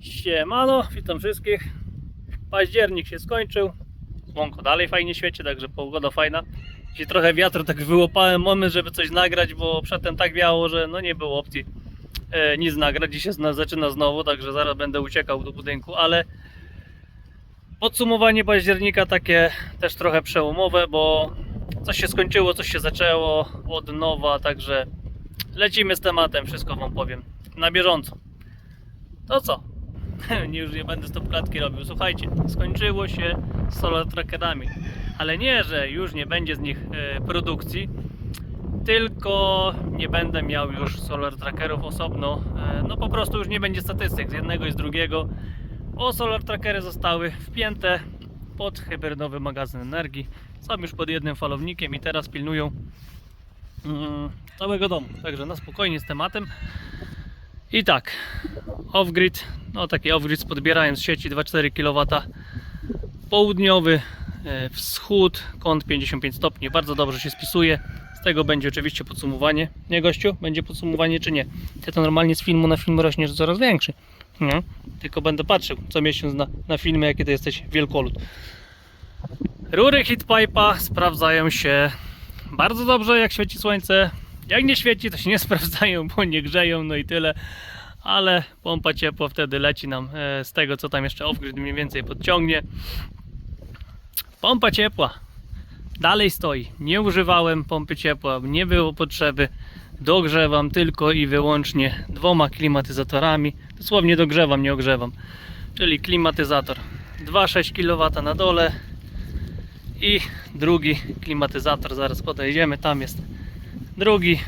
Siemano, witam wszystkich. Październik się skończył. Słonko dalej fajnie świeci, także pogoda fajna. Dzisiaj trochę wiatru tak wyłopałem moment, żeby coś nagrać, bo przedtem tak wiało, że no nie było opcji e, nic nagrać. Dzisiaj zaczyna znowu, także zaraz będę uciekał do budynku, ale podsumowanie października takie też trochę przełomowe, bo coś się skończyło, coś się zaczęło od nowa, także lecimy z tematem, wszystko Wam powiem na bieżąco. To co? Nie, już nie będę stopklatki robił. Słuchajcie, skończyło się z solar trackerami. Ale nie, że już nie będzie z nich e, produkcji, tylko nie będę miał już solar trackerów osobno. E, no po prostu już nie będzie statystyk z jednego i z drugiego. Bo solar trackery zostały wpięte pod hybrydowy magazyn energii. Są już pod jednym falownikiem i teraz pilnują mm, całego domu. Także na spokojnie z tematem. I tak, off-grid, no taki off-grid z podbieraniem z sieci 2,4 kW. Południowy e, wschód, kąt 55 stopni, bardzo dobrze się spisuje. Z tego będzie oczywiście podsumowanie. Nie gościu? Będzie podsumowanie czy nie? Ty to normalnie z filmu na film rośniesz coraz większy. Nie? Tylko będę patrzył co miesiąc na, na filmy, jaki to jesteś wielkolud. Rury heatpipe'a sprawdzają się bardzo dobrze, jak świeci słońce. Jak nie świeci, to się nie sprawdzają, bo nie grzeją, no i tyle. Ale pompa ciepła wtedy leci nam e, z tego, co tam jeszcze off-grid mniej więcej podciągnie. Pompa ciepła dalej stoi. Nie używałem pompy ciepła, nie było potrzeby. Dogrzewam tylko i wyłącznie dwoma klimatyzatorami. Dosłownie dogrzewam, nie ogrzewam. Czyli klimatyzator 2,6 kW na dole i drugi klimatyzator. Zaraz podejdziemy, tam jest drugi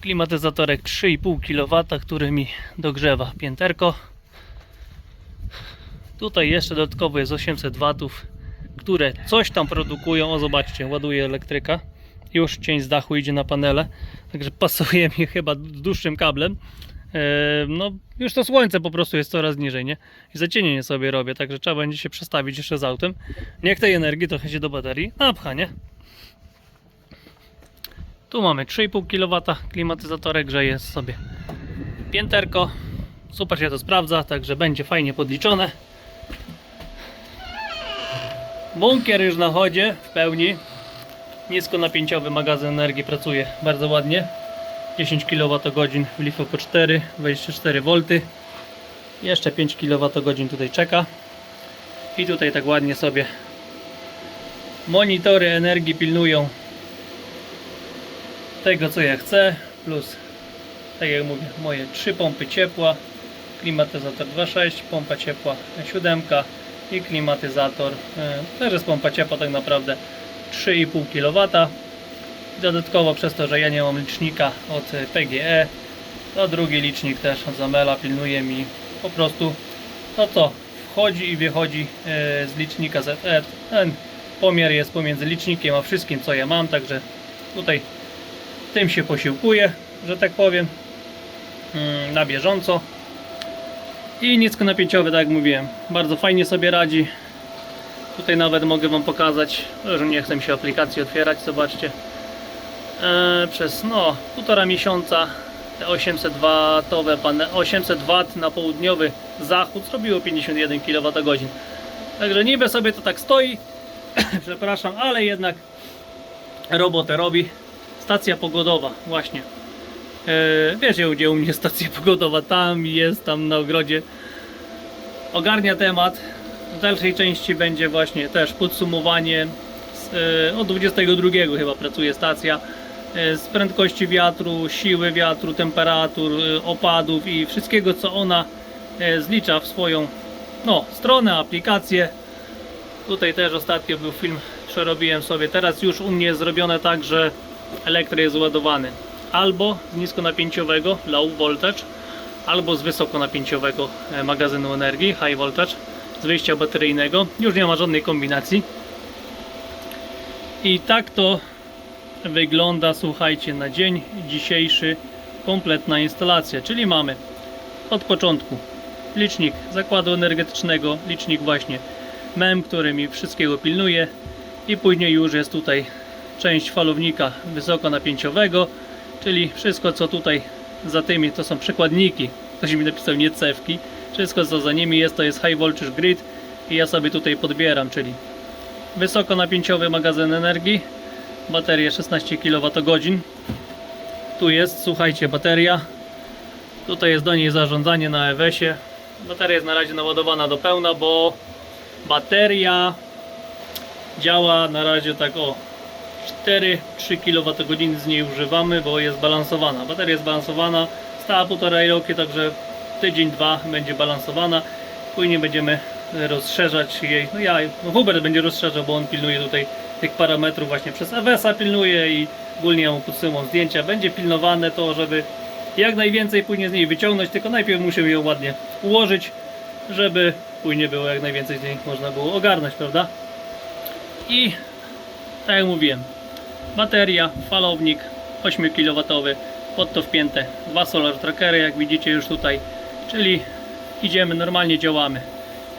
klimatyzatorek 3,5 kW, który mi dogrzewa pięterko. Tutaj jeszcze dodatkowo jest 800 W, które coś tam produkują. O, zobaczcie, ładuje elektryka. Już cień z dachu idzie na panele, także pasuje mi chyba dłuższym kablem. E, No, już to słońce po prostu jest coraz niżej, nie? I zacienienie sobie robię, także trzeba będzie się przestawić jeszcze z autem. Niech tej energii trochę się do baterii napcha, nie? Tu mamy 3,5 kW klimatyzatorek, grzeje sobie pięterko. Super się to sprawdza, także będzie fajnie podliczone. Bunkier już na chodzie w pełni. Niskonapięciowy magazyn energii pracuje bardzo ładnie. 10 kWh w LiFo po 4, 24 V. Jeszcze 5 kWh tutaj czeka. I tutaj tak ładnie sobie monitory energii pilnują tego co ja chcę plus tak jak mówię moje trzy pompy ciepła klimatyzator 2.6 pompa ciepła 7 i klimatyzator e, też jest pompa ciepła tak naprawdę 3,5 kW dodatkowo przez to, że ja nie mam licznika od PGE to drugi licznik też od Zamela pilnuje mi po prostu to co wchodzi i wychodzi e, z licznika ZE ten pomiar jest pomiędzy licznikiem a wszystkim co ja mam także tutaj tym się posiłkuję, że tak powiem, mm, na bieżąco. I niskonapięciowy, tak jak mówiłem, bardzo fajnie sobie radzi. Tutaj nawet mogę Wam pokazać, że nie chcę mi się aplikacji otwierać, zobaczcie. E, przez no, półtora miesiąca te 800 W, pane, 800 W na południowy zachód zrobiło 51 kWh. Także niby sobie to tak stoi, przepraszam, ale jednak robotę robi. Stacja pogodowa, właśnie. E, wiecie, gdzie u mnie stacja pogodowa? Tam jest, tam na ogrodzie. Ogarnia temat. W dalszej części będzie właśnie też podsumowanie. E, od 22 chyba pracuje stacja. E, z prędkości wiatru, siły wiatru, temperatur, opadów i wszystkiego, co ona zlicza w swoją no, stronę, aplikację. Tutaj też ostatnio był film, przerobiłem sobie. Teraz już u mnie jest zrobione tak, że elektry jest ładowany albo z niskonapięciowego low voltage, albo z wysokonapięciowego e, magazynu energii high voltage z wyjścia bateryjnego. Już nie ma żadnej kombinacji. I tak to wygląda, słuchajcie, na dzień dzisiejszy kompletna instalacja, czyli mamy od początku licznik zakładu energetycznego, licznik właśnie MEM, który mi wszystkiego pilnuje i później już jest tutaj część falownika wysokonapięciowego, czyli wszystko co tutaj za tymi to są przykładniki ktoś mi napisał nie cewki. Wszystko co za nimi jest to jest high voltage grid i ja sobie tutaj podbieram, czyli wysokonapięciowy magazyn energii, baterie 16 kWh. Tu jest, słuchajcie, bateria. Tutaj jest do niej zarządzanie na EWS-ie. Bateria jest na razie naładowana do pełna, bo bateria działa na razie tak o 4-3 kWh z niej używamy, bo jest balansowana. Bateria jest balansowana, stała półtorej roku, także tydzień, dwa będzie balansowana. Później będziemy rozszerzać jej. No ja, no Hubert będzie rozszerzał, bo on pilnuje tutaj tych parametrów właśnie przez EWS-a pilnuje i ogólnie ja mu podsyłam zdjęcia. Będzie pilnowane to, żeby jak najwięcej później z niej wyciągnąć, tylko najpierw musimy ją ładnie ułożyć, żeby później było jak najwięcej z niej można było ogarnąć, prawda? I tak jak mówiłem, bateria, falownik 8 kW, pod to wpięte dwa solar trackery, jak widzicie już tutaj, czyli idziemy, normalnie działamy.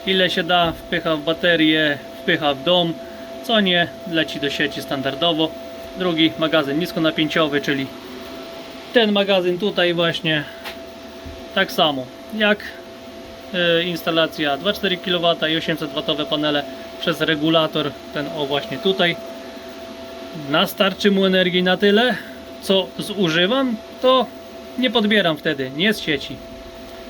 Ile się da, wpycha w baterię, wpycha w dom, co nie, leci do sieci standardowo. Drugi magazyn niskonapięciowy, czyli ten magazyn tutaj właśnie tak samo jak e, instalacja 2,4 kW i 800 W panele przez regulator ten o właśnie tutaj nastarczy mu energii na tyle co zużywam to nie podbieram wtedy nie z sieci.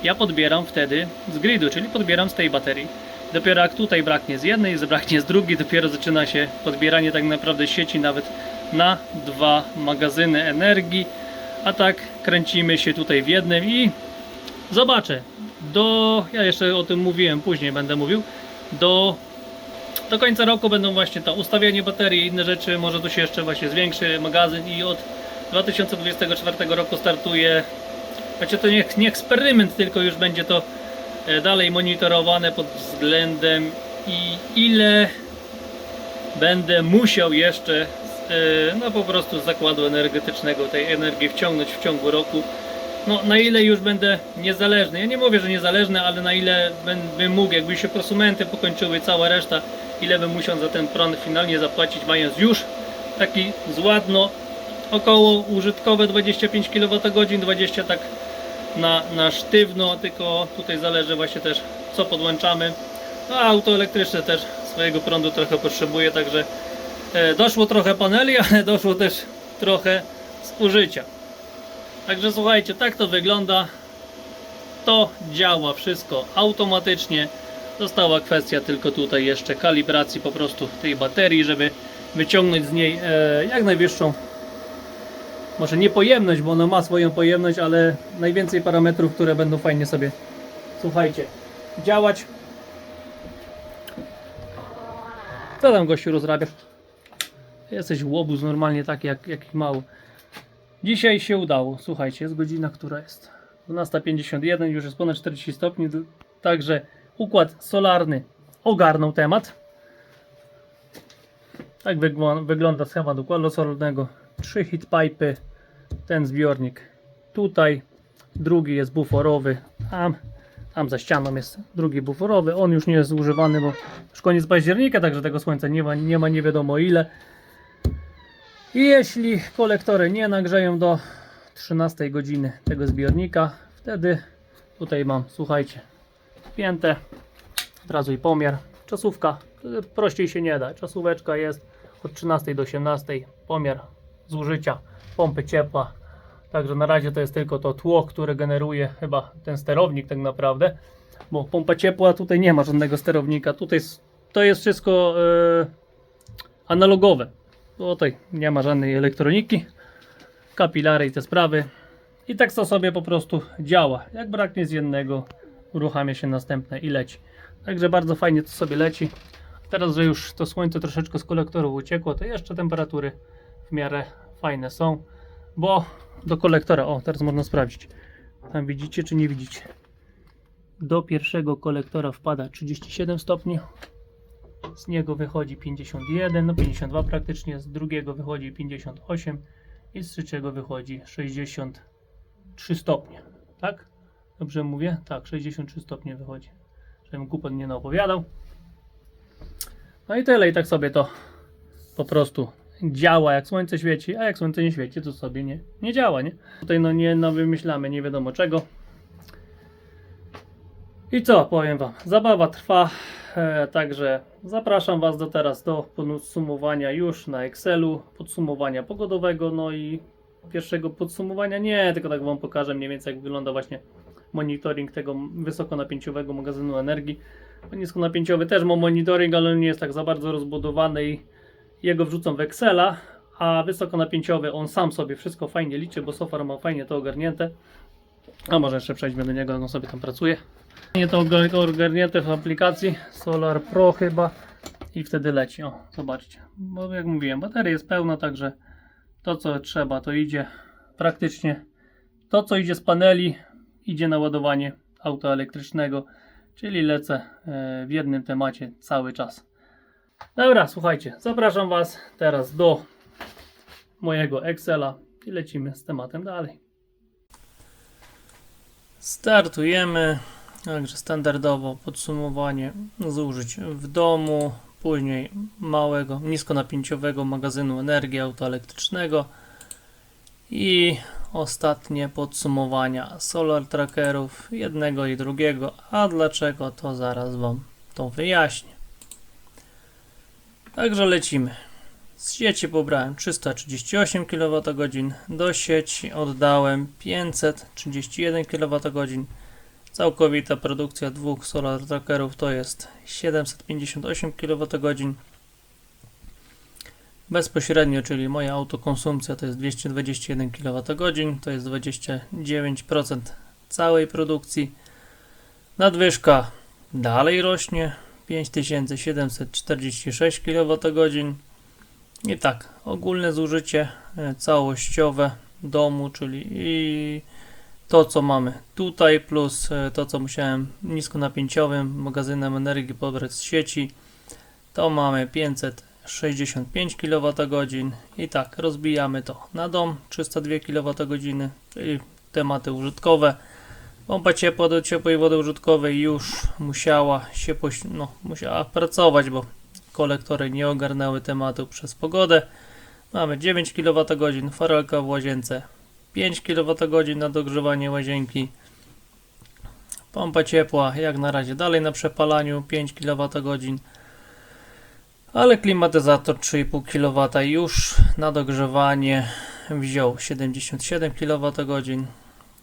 Ja podbieram wtedy z gridu czyli podbieram z tej baterii. Dopiero jak tutaj braknie z jednej zabraknie z drugiej dopiero zaczyna się podbieranie tak naprawdę sieci nawet na dwa magazyny energii. A tak kręcimy się tutaj w jednym i zobaczę. Do, ja jeszcze o tym mówiłem, później będę mówił. Do, do końca roku będą właśnie to ustawianie baterii i inne rzeczy, może tu się jeszcze właśnie zwiększy magazyn i od 2024 roku startuje Znaczy to nie, nie eksperyment, tylko już będzie to e, dalej monitorowane pod względem i ile będę musiał jeszcze e, no po prostu z zakładu energetycznego tej energii wciągnąć w ciągu roku. No na ile już będę niezależny, ja nie mówię, że niezależny, ale na ile bym mógł, jakby się prosumenty pokończyły, cała reszta, ile bym musiał za ten prąd finalnie zapłacić, mając już taki z ładno około użytkowe 25 kWh, 20 tak na, na sztywno, tylko tutaj zależy właśnie też co podłączamy. No, auto elektryczne też swojego prądu trochę potrzebuje, także e, doszło trochę paneli, ale doszło też trochę zużycia. Także słuchajcie, tak to wygląda. To działa wszystko automatycznie. Została kwestia tylko tutaj jeszcze kalibracji po prostu tej baterii, żeby wyciągnąć z niej e, jak najwyższą może nie pojemność, bo ona ma swoją pojemność, ale najwięcej parametrów, które będą fajnie sobie, słuchajcie, działać. Co tam gościu rozrabiasz? Jesteś łobuz normalnie taki jak, jak mały. Dzisiaj się udało, słuchajcie, jest godzina, która jest 12.51, już jest ponad 40 stopni, także układ solarny ogarnął temat. Tak wygl- wygląda schemat układu solarnego. Trzy heatpipy, ten zbiornik tutaj, drugi jest buforowy, tam, tam za ścianą jest drugi buforowy, on już nie jest używany, bo już koniec października, także tego słońca nie ma, nie ma nie wiadomo ile. I jeśli kolektory nie nagrzeją do 13 godziny tego zbiornika, wtedy tutaj mam, słuchajcie, wpięte, od razu i pomiar, czasówka, prościej się nie da, czasóweczka jest od 13 do 18, pomiar zużycia pompy ciepła, także na razie to jest tylko to tło, które generuje chyba ten sterownik tak naprawdę, bo pompa ciepła tutaj nie ma żadnego sterownika, tutaj to jest wszystko e, analogowe, Tutaj nie ma żadnej elektroniki, kapilary i te sprawy. I tak to sobie po prostu działa. Jak braknie z jednego, uruchamia się następne i leci. Także bardzo fajnie to sobie leci. Teraz, że już to słońce troszeczkę z kolektorów uciekło, to jeszcze temperatury w miarę fajne są, bo do kolektora, o teraz można sprawdzić. Tam widzicie czy nie widzicie? Do pierwszego kolektora wpada 37 stopni, z niego wychodzi 51, no 52 praktycznie, z drugiego wychodzi 58 i z trzeciego wychodzi 63 stopnie, tak? Dobrze mówię? Tak, 63 stopnie wychodzi, żebym kupon nie naopowiadał. No i tyle, i tak sobie to po prostu działa jak słońce świeci, a jak słońce nie świeci, to sobie nie, nie działa, nie? Tutaj no nie no wymyślamy nie wiadomo czego. I co, powiem Wam, zabawa trwa, e, także zapraszam Was do teraz do podsumowania już na Excelu, podsumowania pogodowego, no i pierwszego podsumowania nie, tylko tak Wam pokażę mniej więcej jak wygląda właśnie monitoring tego wysokonapięciowego magazynu energii. Niskonapięciowy też ma monitoring, ale on nie jest tak za bardzo rozbudowany i jego wrzucą w Excela, a wysokonapięciowy on sam sobie wszystko fajnie liczy, bo Sofar ma fajnie to ogarnięte. A może jeszcze przejdźmy do niego, jak on sobie tam pracuje. Nie to ogar- ogarnięte w aplikacji Solar Pro chyba i wtedy leci. O, zobaczcie. Bo jak mówiłem, bateria jest pełna, także to co trzeba to idzie praktycznie. To co idzie z paneli idzie na ładowanie auta elektrycznego, czyli lecę e, w jednym temacie cały czas. Dobra, słuchajcie, zapraszam Was teraz do mojego Excela i lecimy z tematem dalej. Startujemy. Także standardowo podsumowanie zużyć w domu, później małego, niskonapięciowego magazynu energii autoelektrycznego i ostatnie podsumowania solar trackerów jednego i drugiego. A dlaczego to zaraz Wam to wyjaśnię. Także lecimy. Z sieci pobrałem 338 kWh, do sieci oddałem 531 kWh. Całkowita produkcja dwóch solar trackerów to jest 758 kWh. Bezpośrednio, czyli moja autokonsumpcja to jest 221 kWh, to jest 29% całej produkcji. Nadwyżka dalej rośnie 5746 kWh. I tak, ogólne zużycie e, całościowe domu, czyli i to co mamy tutaj, plus e, to co musiałem niskonapięciowym magazynem energii pobrać z sieci, to mamy 565 kWh. I tak, rozbijamy to na dom 302 kWh, czyli tematy użytkowe. Pompa ciepła do ciepłej wody użytkowej już musiała się no, musiała pracować, bo kolektory nie ogarnęły tematu przez pogodę. Mamy 9 kWh, farelka w łazience 5 kWh na dogrzewanie łazienki. Pompa ciepła jak na razie dalej na przepalaniu 5 kWh. Ale klimatyzator 3,5 kW już na dogrzewanie wziął 77 kWh.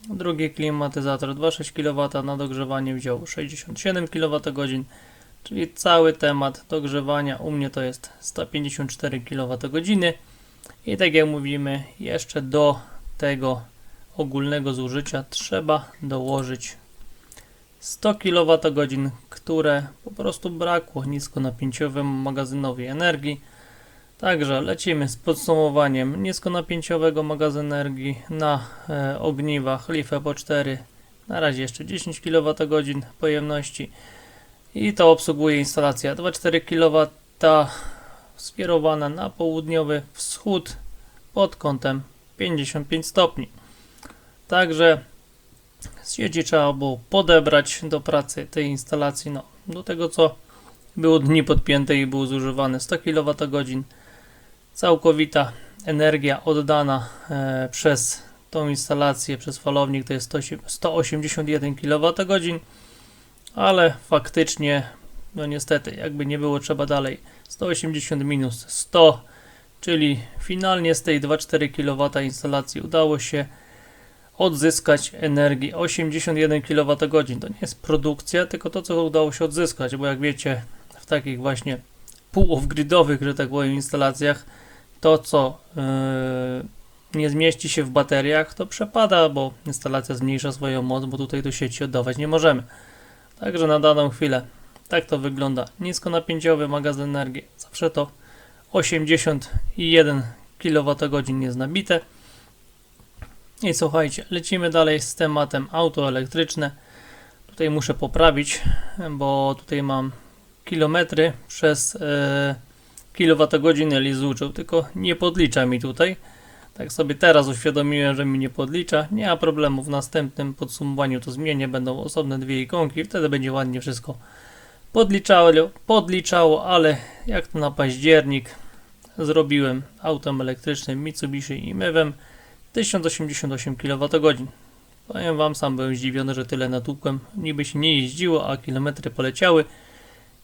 Drugi klimatyzator 2,6 kW na dogrzewanie wziął 67 kWh. Czyli cały temat dogrzewania u mnie to jest 154 kWh. I tak jak mówimy, jeszcze do tego ogólnego zużycia trzeba dołożyć 100 kWh, które po prostu brakło niskonapięciowemu magazynowi energii. Także lecimy z podsumowaniem niskonapięciowego magazynu energii na e, ogniwach LiFePO 4. Na razie jeszcze 10 kWh pojemności. I to obsługuje instalacja 2,4 kW skierowana na południowy wschód pod kątem 55 stopni. Także z sieci trzeba było podebrać do pracy tej instalacji, no, do tego co było dni podpięte i było zużywane. 100 kWh. Całkowita energia oddana e, przez tą instalację, przez falownik to jest 181 kWh ale faktycznie, no niestety, jakby nie było trzeba dalej. 180 minus 100, czyli finalnie z tej 2,4 kW instalacji udało się odzyskać energii 81 kWh. To nie jest produkcja, tylko to, co udało się odzyskać, bo jak wiecie, w takich właśnie pół-off-gridowych, że tak powiem, instalacjach, to co yy, nie zmieści się w bateriach, to przepada, bo instalacja zmniejsza swoją moc, bo tutaj do sieci oddawać nie możemy. Także na daną chwilę tak to wygląda. Niskonapięciowy magazyn energii. Zawsze to 81 kWh jest nabite. I słuchajcie, lecimy dalej z tematem auto elektryczne. Tutaj muszę poprawić, bo tutaj mam kilometry przez e, kilowatogodziny lizuczył, tylko nie podlicza mi tutaj. Tak sobie teraz uświadomiłem, że mi nie podlicza. Nie ma problemu, w następnym podsumowaniu to zmienię, będą osobne dwie ikonki, wtedy będzie ładnie wszystko podliczało, podliczało, ale jak to na październik zrobiłem autem elektrycznym Mitsubishi i Mewem 1088 kWh. Powiem wam, sam byłem zdziwiony, że tyle natłukłem. Niby się nie jeździło, a kilometry poleciały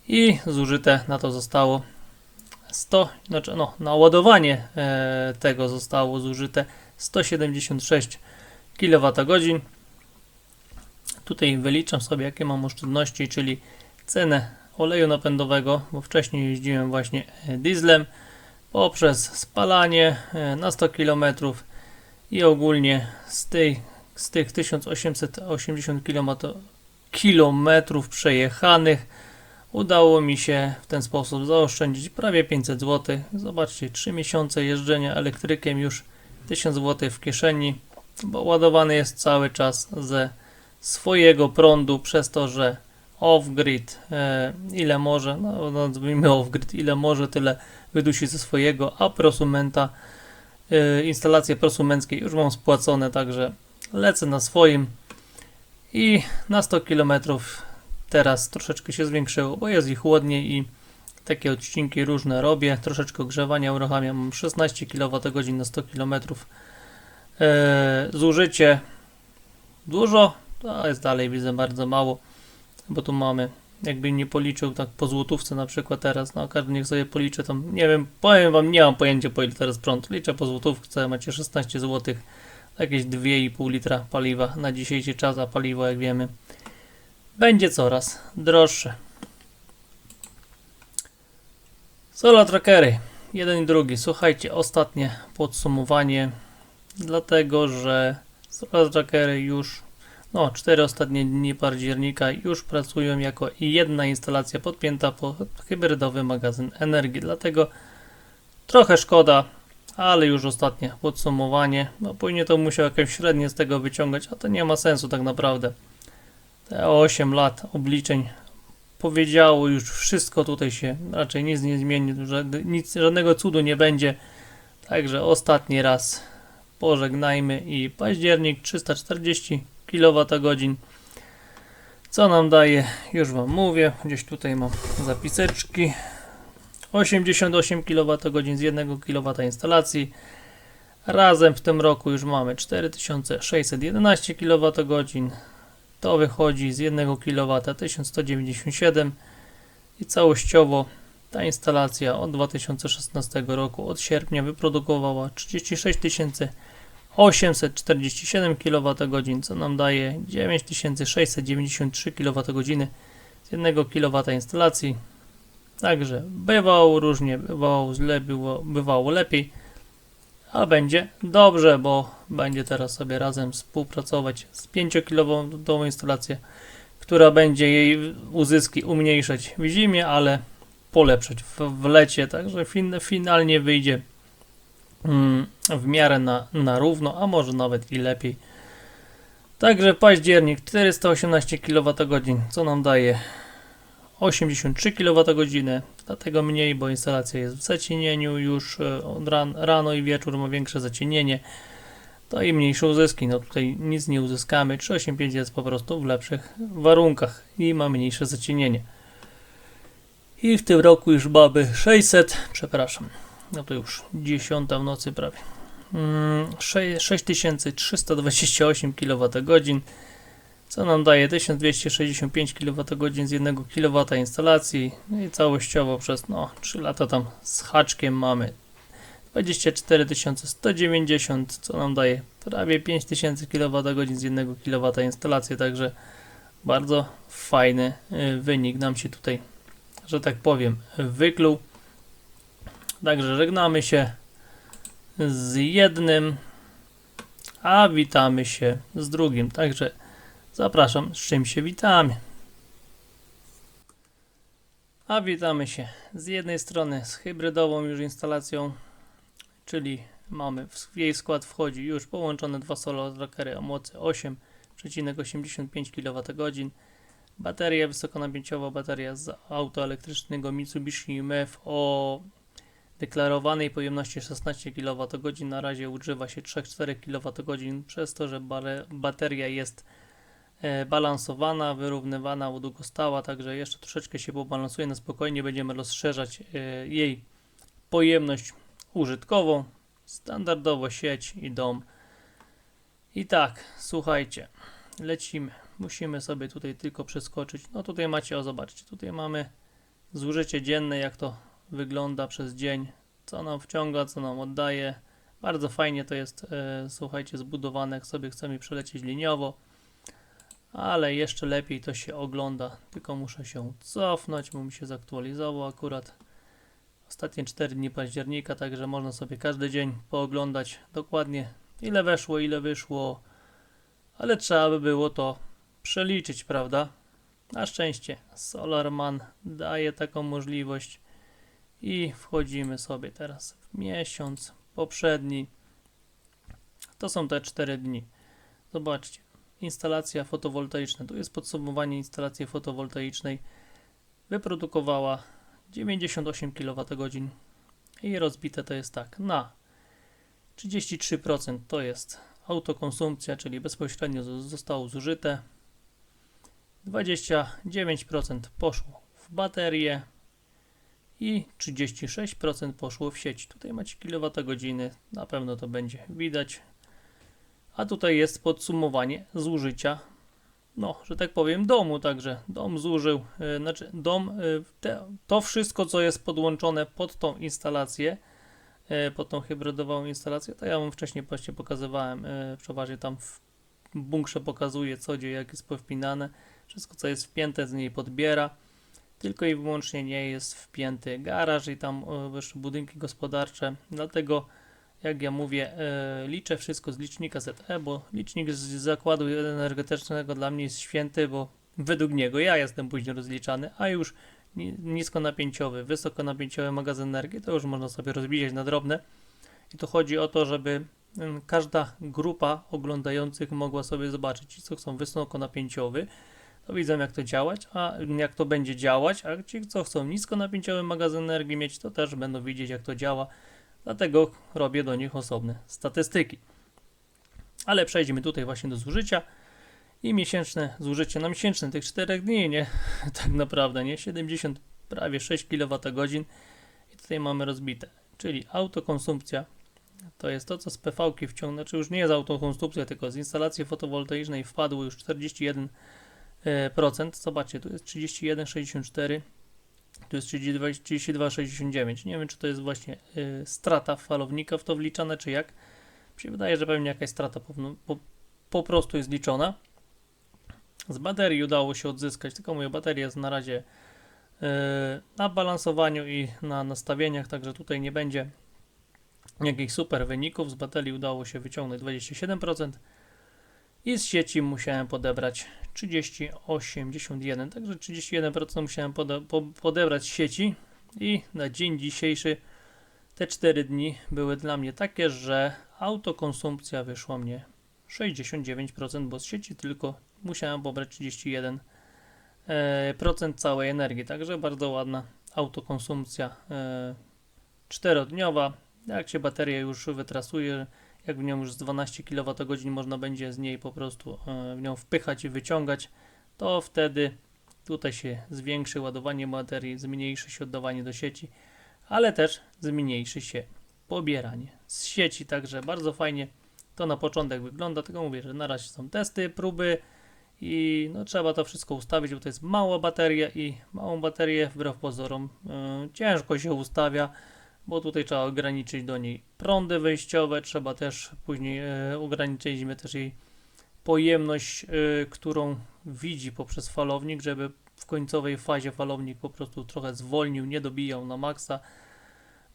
i zużyte na to zostało 100, znaczy no, na ładowanie e, tego zostało zużyte 176 kWh. Tutaj wyliczam sobie, jakie mam oszczędności, czyli cenę oleju napędowego, bo wcześniej jeździłem właśnie e, dieslem, poprzez spalanie e, na 100 km i ogólnie z, tej, z tych 1880 km, kilometrów przejechanych udało mi się w ten sposób zaoszczędzić prawie 500 zł. Zobaczcie, 3 miesiące jeżdżenia elektrykiem już 1000 zł w kieszeni, bo ładowany jest cały czas ze swojego prądu przez to, że off-grid e, ile może, no nazwijmy off-grid, ile może tyle wydusi ze swojego, a prosumenta instalacje prosumenckie już mam spłacone, także lecę na swoim. I na 100 km teraz troszeczkę się zwiększyło, bo jest ich chłodniej i takie odcinki różne robię, troszeczkę ogrzewania uruchamiam, mam 16 kWh na 100 km e, zużycie dużo, to jest dalej widzę bardzo mało, bo tu mamy jakby nie policzył tak po złotówce na przykład teraz, no każdy niech sobie policzy tam, nie wiem, powiem wam, nie mam pojęcia po ile teraz prąd, liczę po złotówce, macie 16 zł, jakieś 2,5 litra paliwa na dzisiejszy czas, a paliwo jak wiemy będzie coraz droższe. Solar trackery, jeden i drugi, słuchajcie, ostatnie podsumowanie, dlatego że solar trackery już no, cztery ostatnie dni października już pracują jako jedna instalacja podpięta pod hybrydowy magazyn energii. Dlatego trochę szkoda, ale już ostatnie podsumowanie. No, później to musiał jakieś średnie z tego wyciągać, a to nie ma sensu tak naprawdę. Te 8 lat obliczeń powiedziało już wszystko tutaj się raczej nic nie zmieni, nic, żadnego cudu nie będzie. Także ostatni raz pożegnajmy i październik 340 kWh. Co nam daje? Już Wam mówię. Gdzieś tutaj mam zapiseczki. 88 kWh z 1 kW instalacji. Razem w tym roku już mamy 4611 kWh. To wychodzi z 1 kW 1197 i całościowo ta instalacja od 2016 roku, od sierpnia wyprodukowała 36 847 kWh, co nam daje 9693 kWh z 1 kW instalacji. Także bywało różnie, bywało źle, było, bywało lepiej, a będzie dobrze, bo będzie teraz sobie razem współpracować z 5 kW instalacją, która będzie jej uzyski umniejszać w zimie, ale polepszać w, w lecie, także fin, finalnie wyjdzie w miarę na, na równo, a może nawet i lepiej. Także październik 418 kWh, co nam daje 83 kWh, dlatego mniej, bo instalacja jest w zacienieniu już e, od ran, rano i wieczór ma większe zacienienie, to i mniejsze uzyski. No tutaj nic nie uzyskamy, 385 jest po prostu w lepszych warunkach i ma mniejsze zacienienie. I w tym roku już mamy 600, przepraszam, no to już 10 w nocy prawie. 6328 kWh, co nam daje 1265 kWh z 1 kW instalacji no i całościowo przez no, 3 lata tam z haczkiem mamy 24 190, co nam daje prawie 5000 kWh z 1 kW instalacji, także bardzo fajny y, wynik nam się tutaj, że tak powiem, wykluł. Także żegnamy się z jednym, a witamy się z drugim. Także zapraszam, z czym się witamy. A witamy się z jednej strony z hybrydową już instalacją, czyli mamy w jej skład wchodzi już połączone dwa solar trackery o mocy 8,85 kWh, bateria wysokonapięciowa, bateria z auto elektrycznego Mitsubishi UMF o deklarowanej pojemności 16 kWh na razie używa się 3-4 kWh przez to, że bateria jest e, balansowana, wyrównywana, długostała, także jeszcze troszeczkę się pobalansuje na spokojnie, będziemy rozszerzać e, jej pojemność użytkową, standardowo sieć i dom I tak, słuchajcie, lecimy. Musimy sobie tutaj tylko przeskoczyć. No tutaj macie, o zobaczcie, tutaj mamy zużycie dzienne, jak to wygląda przez dzień, co nam wciąga, co nam oddaje. Bardzo fajnie to jest, e, słuchajcie, zbudowane, jak sobie chcemy przelecieć liniowo. Ale jeszcze lepiej to się ogląda. Tylko muszę się cofnąć, bo mi się zaktualizował akurat ostatnie 4 dni października, także można sobie każdy dzień pooglądać dokładnie ile weszło, ile wyszło, ale trzeba by było to przeliczyć, prawda? Na szczęście SolarMan daje taką możliwość i wchodzimy sobie teraz w miesiąc poprzedni. To są te 4 dni. Zobaczcie, instalacja fotowoltaiczna. Tu jest podsumowanie instalacji fotowoltaicznej. Wyprodukowała 98 kWh i rozbite to jest tak na 33% to jest autokonsumpcja, czyli bezpośrednio zostało zużyte. 29% poszło w baterię i 36% poszło w sieć. Tutaj macie kilowatogodziny, na pewno to będzie widać. A tutaj jest podsumowanie zużycia, no, że tak powiem, domu. Także dom zużył, e, znaczy dom, e, te, to wszystko, co jest podłączone pod tą instalację, e, pod tą hybrydową instalację, to ja wam wcześniej właśnie pokazywałem, e, przeważnie tam w bunkrze pokazuje, co gdzie, jak jest powpinane. Wszystko, co jest wpięte, z niej podbiera. Tylko i wyłącznie nie jest wpięty garaż i tam jeszcze budynki gospodarcze. Dlatego, jak ja mówię, e, liczę wszystko z licznika ZE, bo licznik z zakładu energetycznego dla mnie jest święty, bo według niego ja jestem później rozliczany, a już ni- niskonapięciowy, wysokonapięciowy magazyn energii to już można sobie rozbijać na drobne. I tu chodzi o to, żeby mm, każda grupa oglądających mogła sobie zobaczyć, co chcą wysokonapięciowy, to widzą jak to działać, a jak to będzie działać, a ci co chcą niskonapięciowy magazyn energii mieć, to też będą widzieć jak to działa. Dlatego robię do nich osobne statystyki. Ale przejdźmy tutaj właśnie do zużycia i miesięczne zużycie na miesięczne tych 4 dni, nie? Tak naprawdę, nie? 70 prawie 6 kWh i tutaj mamy rozbite, czyli autokonsumpcja to jest to, co z PV-ki wciągnę, czy już nie z autokonsumpcja, tylko z instalacji fotowoltaicznej wpadło już 41%. E, procent. Zobaczcie, tu jest 31,64, tu jest 32 32,69. Nie wiem, czy to jest właśnie y, strata falownika w to wliczane, czy jak. Mi się wydaje, że pewnie jakaś strata po, po, po prostu jest liczona. Z baterii udało się odzyskać, tylko moja bateria jest na razie y, na balansowaniu i na nastawieniach, także tutaj nie będzie jakichś super wyników. Z baterii udało się wyciągnąć 27% i z sieci musiałem podebrać 30,81, także 31% musiałem pode, po, podebrać z sieci i na dzień dzisiejszy te 4 dni były dla mnie takie, że autokonsumpcja wyszła mnie 69%, bo z sieci tylko musiałem pobrać 31% e, całej energii, także bardzo ładna autokonsumpcja e, czterodniowa. Jak się bateria już wytrasuje, jak w nią już z 12 kWh można będzie z niej po prostu e, w nią wpychać i wyciągać, to wtedy tutaj się zwiększy ładowanie baterii, zmniejszy się oddawanie do sieci, ale też zmniejszy się pobieranie z sieci, także bardzo fajnie to na początek wygląda, tylko mówię, że na razie są testy, próby i no trzeba to wszystko ustawić, bo to jest mała bateria i małą baterię wbrew pozorom e, ciężko się ustawia, bo tutaj trzeba ograniczyć do niej prądy wejściowe, trzeba też później e, ograniczyliśmy też jej pojemność, e, którą widzi poprzez falownik, żeby w końcowej fazie falownik po prostu trochę zwolnił, nie dobijał na maksa.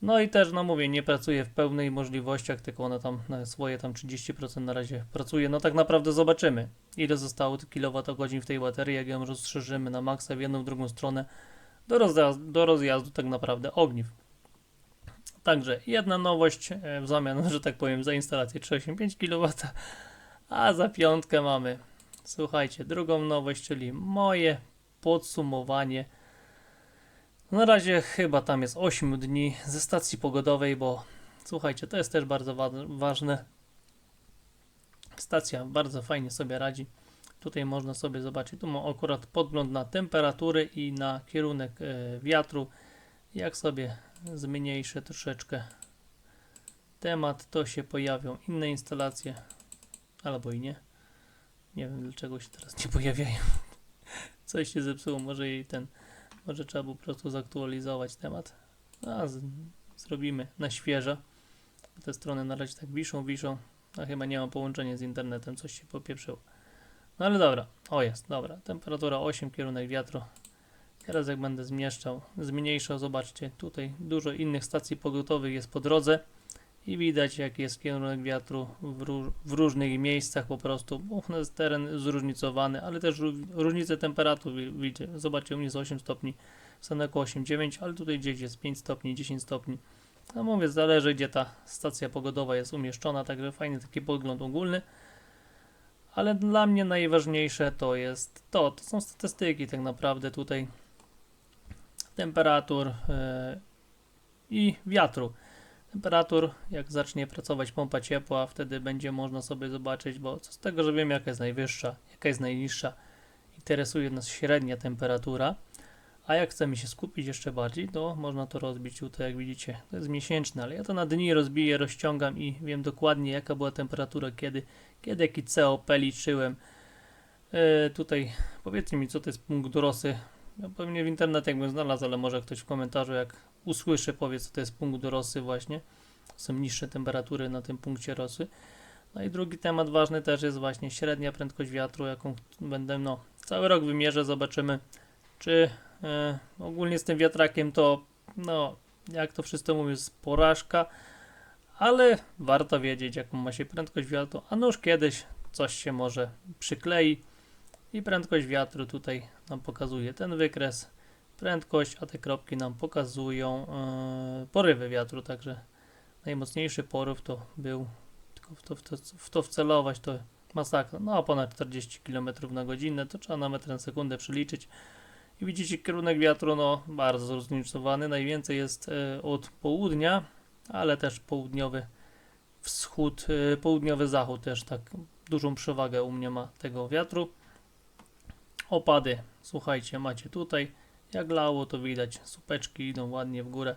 No i też, no mówię, nie pracuje w pełnej możliwościach, tylko ona tam na swoje tam 30% na razie pracuje. No tak naprawdę zobaczymy, ile zostało kilowatogodzin w tej baterii, jak ją rozszerzymy na maksa w jedną, w drugą stronę do do rozjazdu tak naprawdę ogniw. Także jedna nowość e, w zamian, że tak powiem, za instalację 385 kW, a za piątkę mamy, słuchajcie, drugą nowość, czyli moje podsumowanie. Na razie chyba tam jest 8 dni ze stacji pogodowej, bo słuchajcie, to jest też bardzo wa- ważne. Stacja bardzo fajnie sobie radzi. Tutaj można sobie zobaczyć, tu mam akurat podgląd na temperatury i na kierunek e, wiatru. Jak sobie zmniejszę troszeczkę temat, to się pojawią inne instalacje, albo i nie. Nie wiem dlaczego się teraz nie pojawiają. Coś się zepsuło, może i ten, może trzeba po prostu zaktualizować temat. A, z, zrobimy na świeżo. Te strony na razie tak wiszą, wiszą, a chyba nie ma połączenia z internetem, coś się popieprzyło. No ale dobra, o jest, dobra, temperatura 8, kierunek wiatru. Teraz jak będę zmieszczał, zmniejszał, zobaczcie, tutaj dużo innych stacji pogotowych jest po drodze i widać jaki jest kierunek wiatru w, ró- w różnych miejscach po prostu, bo nas jest teren zróżnicowany, ale też ró- różnice temperatur, wi- widzicie, zobaczcie, u mnie jest 8 stopni, w Saneku 8-9, ale tutaj gdzieś jest 5 stopni, 10 stopni. No mówię, zależy gdzie ta stacja pogodowa jest umieszczona, także fajny taki podgląd ogólny. Ale dla mnie najważniejsze to jest to, to są statystyki tak naprawdę tutaj temperatur e, i wiatru. Temperatur, jak zacznie pracować pompa ciepła, wtedy będzie można sobie zobaczyć, bo co z tego, że wiem jaka jest najwyższa, jaka jest najniższa, interesuje nas średnia temperatura. A jak chcemy się skupić jeszcze bardziej, to można to rozbić tutaj, jak widzicie. To jest miesięczne, ale ja to na dni rozbiję, rozciągam i wiem dokładnie, jaka była temperatura, kiedy, kiedy jaki COP liczyłem. E, tutaj powiedzcie mi, co to jest punkt rosy. Ja pewnie w internecie jakbym znalazł, ale może ktoś w komentarzu, jak usłyszy, powie, co to jest punkt rosy właśnie. Są niższe temperatury na tym punkcie rosy. No i drugi temat ważny też jest właśnie średnia prędkość wiatru, jaką będę, no, cały rok wymierzę, zobaczymy, czy E, ogólnie z tym wiatrakiem to, no, jak to wszyscy mówią, jest porażka, ale warto wiedzieć, jaką ma się prędkość wiatru, a no już kiedyś coś się może przyklei i prędkość wiatru tutaj nam pokazuje ten wykres, prędkość, a te kropki nam pokazują e, porywy wiatru, także najmocniejszy porów to był, tylko w to, w to, w to wcelować to masakra, no ponad 40 km na godzinę, to trzeba na metr na sekundę przeliczyć, i widzicie kierunek wiatru no bardzo zróżnicowany. Najwięcej jest e, od południa, ale też południowy wschód, e, południowy zachód też tak dużą przewagę u mnie ma tego wiatru. Opady, słuchajcie, macie tutaj. Jak lało to widać, supeczki idą ładnie w górę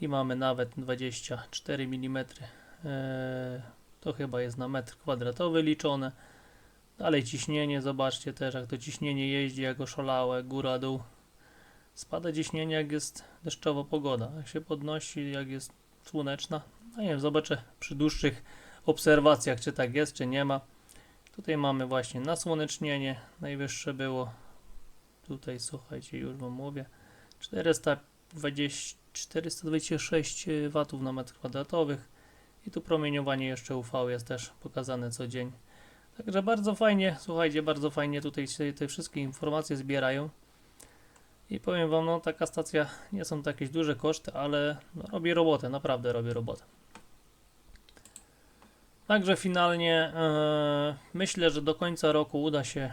i mamy nawet 24 mm. E, to chyba jest na metr kwadratowy liczone. Dalej ciśnienie, zobaczcie też jak to ciśnienie jeździ jako szalałe, góra, dół. Spada ciśnienie jak jest deszczowa pogoda, jak się podnosi, jak jest słoneczna. No nie wiem, zobaczę przy dłuższych obserwacjach, czy tak jest, czy nie ma. Tutaj mamy właśnie nasłonecznienie, najwyższe było. Tutaj słuchajcie, już wam mówię. 420, 426 W na metr kwadratowych. I tu promieniowanie jeszcze UV jest też pokazane co dzień. Także bardzo fajnie, słuchajcie, bardzo fajnie tutaj się te wszystkie informacje zbierają. I powiem Wam, no taka stacja, nie są to jakieś duże koszty, ale no, robi robotę, naprawdę robi robotę. Także finalnie e, myślę, że do końca roku uda się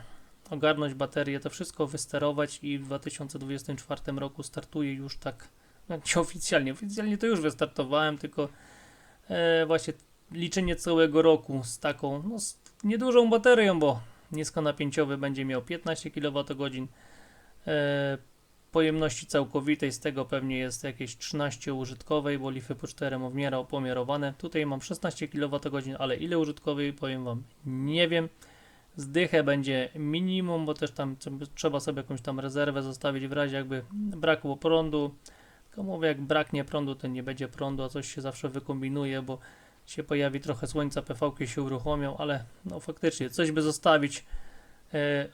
ogarnąć baterię, to wszystko wysterować i w 2024 roku startuje już tak, nie oficjalnie, oficjalnie to już wystartowałem, tylko e, właśnie liczenie całego roku z taką, no, z niedużą baterią, bo niskonapięciowy będzie miał 15 kWh. E, pojemności całkowitej z tego pewnie jest jakieś 13 użytkowej, bo lify po 4 wmierał pomiarowane. Tutaj mam 16 kWh, ale ile użytkowej powiem Wam nie wiem. Zdychę będzie minimum, bo też tam trzeba sobie jakąś tam rezerwę zostawić w razie jakby brakło prądu. Tylko mówię, jak braknie prądu, to nie będzie prądu, a coś się zawsze wykombinuje, bo się pojawi trochę słońca, PV się uruchomią, ale no faktycznie coś by zostawić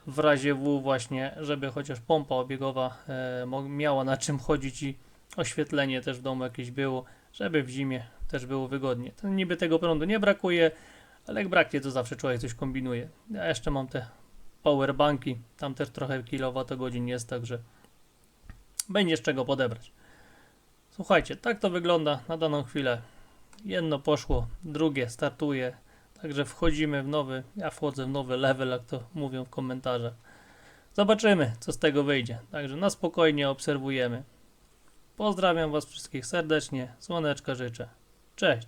w razie W właśnie, żeby chociaż pompa obiegowa e, miała na czym chodzić i oświetlenie też w domu jakieś było, żeby w zimie też było wygodnie. To niby tego prądu nie brakuje, ale jak braknie, to zawsze człowiek coś kombinuje. Ja jeszcze mam te powerbanki, tam też trochę kilowatogodzin jest, także będzie z czego podebrać. Słuchajcie, tak to wygląda na daną chwilę jedno poszło, drugie startuje. Także wchodzimy w nowy, ja wchodzę w nowy level, jak to mówią w komentarzach. Zobaczymy, co z tego wyjdzie. Także na spokojnie obserwujemy. Pozdrawiam Was wszystkich serdecznie. Słoneczka życzę. Cześć.